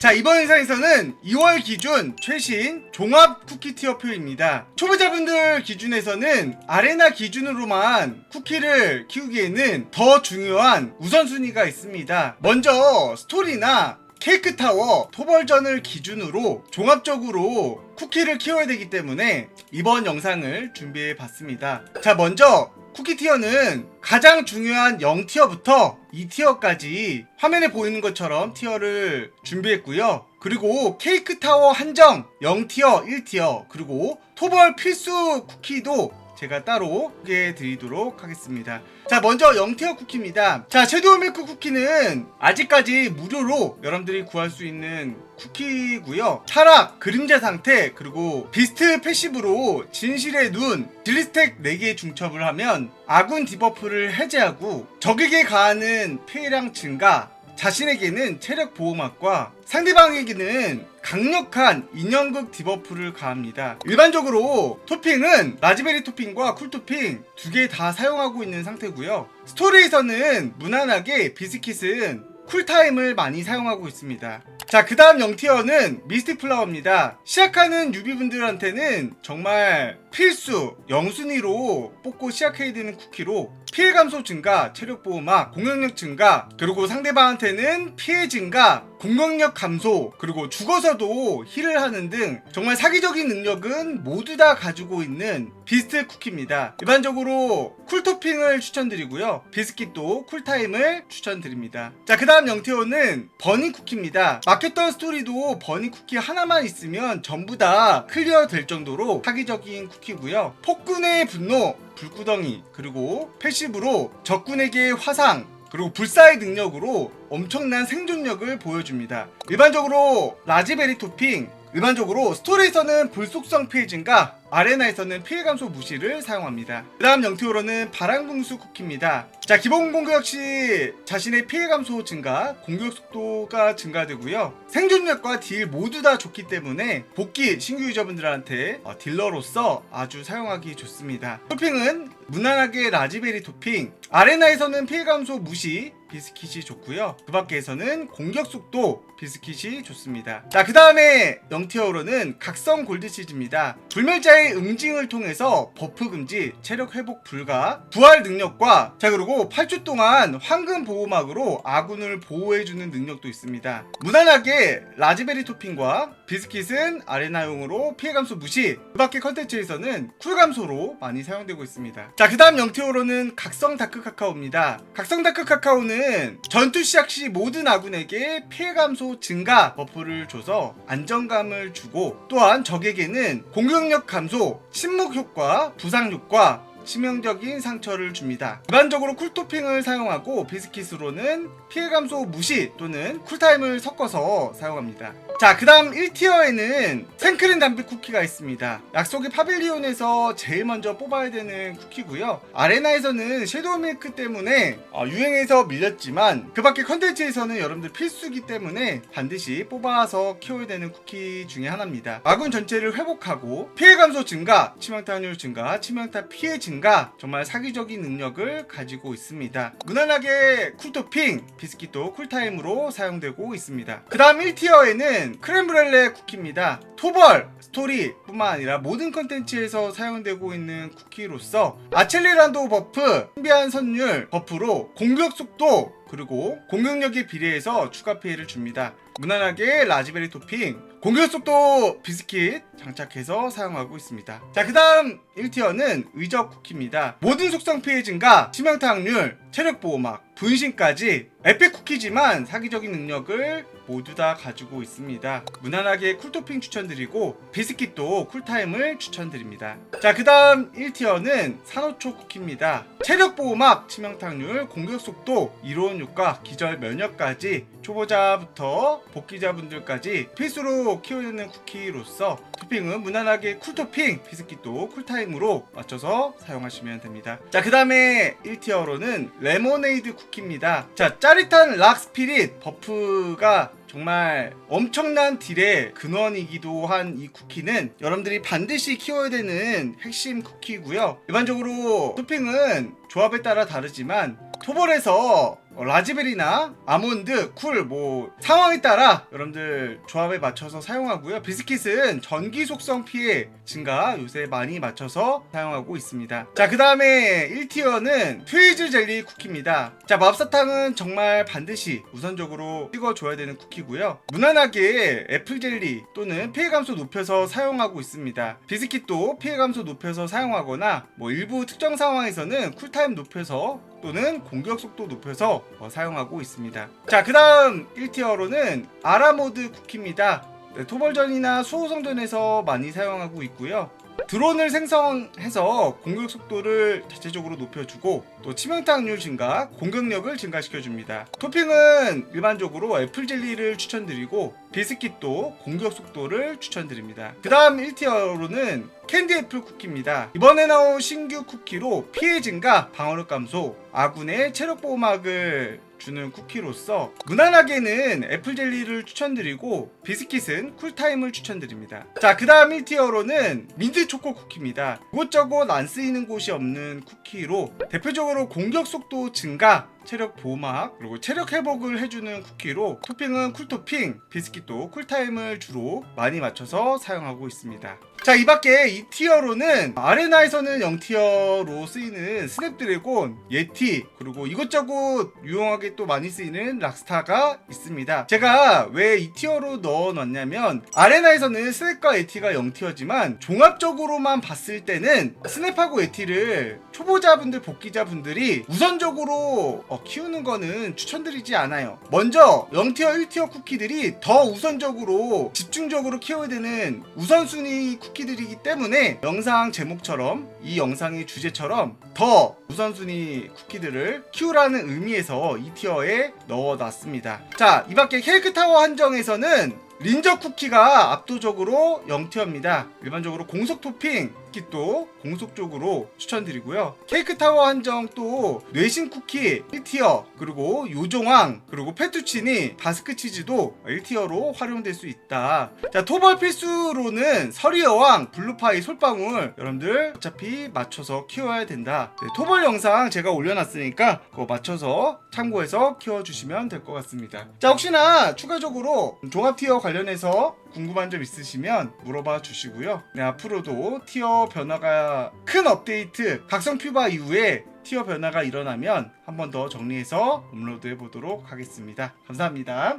자 이번 영상에서는 2월 기준 최신 종합 쿠키 티어표입니다 초보자분들 기준에서는 아레나 기준으로만 쿠키를 키우기에는 더 중요한 우선순위가 있습니다 먼저 스토리나 케이크 타워, 토벌전을 기준으로 종합적으로 쿠키를 키워야 되기 때문에 이번 영상을 준비해 봤습니다. 자, 먼저 쿠키 티어는 가장 중요한 0티어부터 2티어까지 화면에 보이는 것처럼 티어를 준비했고요. 그리고 케이크 타워 한정 0티어, 1티어, 그리고 토벌 필수 쿠키도 제가 따로 소개해 드리도록 하겠습니다. 자, 먼저 0티어 쿠키입니다. 자, 섀도우 밀크 쿠키는 아직까지 무료로 여러분들이 구할 수 있는 쿠키고요. 타락, 그림자 상태, 그리고 비스트 패시브로 진실의 눈, 딜리스택 4개 중첩을 하면 아군 디버프를 해제하고 적에게 가하는 피해량 증가, 자신에게는 체력 보호막과 상대방에게는 강력한 인형극 디버프를 가합니다. 일반적으로 토핑은 라즈베리 토핑과 쿨 토핑 두 개 다 사용하고 있는 상태고요. 스토리에서는 무난하게 비스킷은 쿨타임을 많이 사용하고 있습니다. 자, 그 다음 0티어는 미스틱 플라워입니다. 시작하는 유비분들한테는 정말 필수, 영순위로 뽑고 시작해야 되는 쿠키로 피해 감소 증가, 체력 보호막, 공격력 증가, 그리고 상대방한테는 피해 증가, 공격력 감소, 그리고 죽어서도 힐을 하는 등 정말 사기적인 능력은 모두 다 가지고 있는 비스트 쿠키입니다. 일반적으로 쿨토핑을 추천드리고요. 비스킷도 쿨타임을 추천드립니다. 자, 그 다음 0티어는 버닝 쿠키입니다. 막혔던 스토리도 버닝 쿠키 하나만 있으면 전부 다 클리어 될 정도로 사기적인 쿠키고요. 폭군의 분노, 불구덩이, 그리고 패시브로 적군에게 화상, 그리고 불사의 능력으로 엄청난 생존력을 보여줍니다. 일반적으로 라즈베리 토핑, 일반적으로 스토리에서는 불속성 증가, 아레나에서는 피해 감소 무시를 사용합니다. 그 다음 영티어로는 바람궁수 쿠키입니다. 자, 기본 공격 시 자신의 피해 감소 증가, 공격 속도가 증가되고요. 생존력과 딜 모두 다 좋기 때문에 복귀 신규 유저분들한테 어, 딜러로서 아주 사용하기 좋습니다. 토핑은 무난하게 라즈베리 토핑, 아레나에서는 피해 감소 무시, 비스킷이 좋고요. 그 밖에서는 공격 속도 비스킷이 좋습니다. 자, 그 다음에 0티어로는 각성 골드 시즈입니다. 불멸자의 응징을 통해서 버프 금지, 체력 회복 불가, 부활 능력과 자, 그리고 8주 동안 황금 보호막으로 아군을 보호해주는 능력도 있습니다. 무난하게 라즈베리 토핑과 비스킷은 아레나용으로 피해 감소 무시, 그 밖의 컨텐츠에서는 쿨 감소로 많이 사용되고 있습니다. 자, 그 다음 0티어로는 각성 다크 카카오입니다. 각성 다크 카카오는 전투 시작 시 모든 아군에게 피해 감소 증가 버프를 줘서 안정감을 주고 또한 적에게는 공격력 감소, 침묵 효과, 부상 효과, 치명적인 상처를 줍니다. 일반적으로 쿨토핑을 사용하고 비스킷으로는 피해 감소 무시 또는 쿨타임을 섞어서 사용합니다. 자, 그 다음 1티어에는 생크림 담비 쿠키가 있습니다. 약속의 파빌리온에서 제일 먼저 뽑아야 되는 쿠키고요. 아레나에서는 섀도우 밀크 때문에 어, 유행에서 밀렸지만 그 밖에 컨텐츠에서는 여러분들 필수기 때문에 반드시 뽑아서 키워야 되는 쿠키 중에 하나입니다. 아군 전체를 회복하고 피해 감소 증가, 치명타 확률 증가, 치명타 피해 증가 정말 사기적인 능력을 가지고 있습니다. 무난하게 쿨토핑, 비스킷도 쿨타임으로 사용되고 있습니다. 그 다음 1티어에는 크렘브렐레 쿠키입니다. 토벌, 스토리 뿐만 아니라 모든 컨텐츠에서 사용되고 있는 쿠키로서 아첼리란도 버프, 신비한 선율 버프로 공격 속도 그리고 공격력에 비례해서 추가 피해를 줍니다. 무난하게 라즈베리 토핑, 공격 속도 비스킷 장착해서 사용하고 있습니다. 자, 그 다음 1티어는 의적 쿠키입니다. 모든 속성 피해 증가, 치명타 확률, 체력 보호막, 분신까지 에픽 쿠키지만 사기적인 능력을 모두 다 가지고 있습니다. 무난하게 쿨토핑 추천드리고 비스킷도 쿨타임을 추천드립니다. 자, 그 다음 1티어는 산호초 쿠키입니다. 체력 보호막, 치명타 확률, 공격 속도, 이로운 효과, 기절 면역까지 초보자부터 복귀자분들까지 필수로 키워내는 쿠키로서 토핑은 무난하게 쿨토핑, 비스킷도 쿨타임으로 맞춰서 사용하시면 됩니다. 자, 그 다음에 1티어로는 레모네이드 쿠키입니다. 자, 짜릿한 락 스피릿 버프가 정말 엄청난 딜의 근원이기도 한 이 쿠키는 여러분들이 반드시 키워야 되는 핵심 쿠키고요. 일반적으로 토핑은 조합에 따라 다르지만 토벌에서 어, 라즈베리나 아몬드, 쿨 뭐 상황에 따라 여러분들 조합에 맞춰서 사용하고요. 비스킷은 전기 속성 피해 증가 요새 많이 맞춰서 사용하고 있습니다. 자, 그 다음에 1티어는 트위즈 젤리 쿠키입니다. 자, 맙사탕은 정말 반드시 우선적으로 찍어줘야 되는 쿠키고요. 무난하게 애플 젤리 또는 피해 감소 높여서 사용하고 있습니다. 비스킷도 피해 감소 높여서 사용하거나 뭐 일부 특정 상황에서는 쿨타임 높여서 또는 공격 속도 높여서 어, 사용하고 있습니다. 자, 그 다음 1티어로는 아라모드 쿠키입니다. 네, 토벌전이나 수호성전에서 많이 사용하고 있고요. 드론을 생성해서 공격 속도를 자체적으로 높여주고 또 치명타 확률 증가, 공격력을 증가시켜줍니다. 토핑은 일반적으로 애플 젤리를 추천드리고 비스킷도 공격 속도를 추천드립니다. 그 다음 1티어로는 캔디 애플 쿠키입니다. 이번에 나온 신규 쿠키로 피해 증가, 방어력 감소, 아군의 체력 보호막을 주는 쿠키로서 무난하게는 애플 젤리를 추천드리고 비스킷은 쿨타임을 추천드립니다. 자, 그 다음 1티어로는 민트 초코 쿠키입니다. 이곳저곳 안 쓰이는 곳이 없는 쿠키로 대표적으로 공격 속도 증가, 체력 보호막, 그리고 체력 회복을 해주는 쿠키로 토핑은 쿨토핑, 비스킷도 쿨타임을 주로 많이 맞춰서 사용하고 있습니다. 자, 이 밖에 이 티어로는 아레나에서는 0티어로 쓰이는 스냅드래곤, 예티, 그리고 이것저것 유용하게 또 많이 쓰이는 락스타가 있습니다. 제가 왜 이 티어로 넣어 놨냐면 아레나에서는 스냅과 예티가 0티어지만 종합적으로만 봤을 때는 스냅하고 예티를 초보자분들, 복귀자분들이 우선적으로 어, 키우는 거는 추천드리지 않아요. 먼저 0티어, 1티어 쿠키들이 더 우선적으로 집중적으로 키워야 되는 우선순위 쿠키들이기 때문에 영상 제목처럼 이 영상의 주제처럼 더 우선순위 쿠키들을 키우라는 의미에서 이 티어에 넣어놨습니다. 자, 이 밖에 케이크 타워 한정에서는 린저 쿠키가 압도적으로 0티어입니다. 일반적으로 공속 토핑 쿠키도 공속 쪽으로 추천드리고요. 케이크 타워 한정 또 뇌신 쿠키 1티어 그리고 요종왕 그리고 페투치니 바스크 치즈도 1티어로 활용될 수 있다. 자 토벌 필수로는 서리여왕 블루파이 솔방울 여러분들 어차피 맞춰서 키워야 된다. 네, 토벌 영상 제가 올려놨으니까 그거 맞춰서 참고해서 키워주시면 될 것 같습니다. 자 혹시나 추가적으로 종합 티어 관련해서 궁금한 점 있으시면 물어봐 주시고요. 네, 앞으로도 티어 변화가 큰 업데이트 각성 퓨바 이후에 티어 변화가 일어나면 한 번 더 정리해서 업로드 해 보도록 하겠습니다. 감사합니다.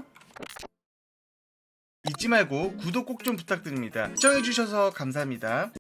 잊지 말고 구독 꼭 좀 부탁드립니다. 시청해주셔서 감사합니다.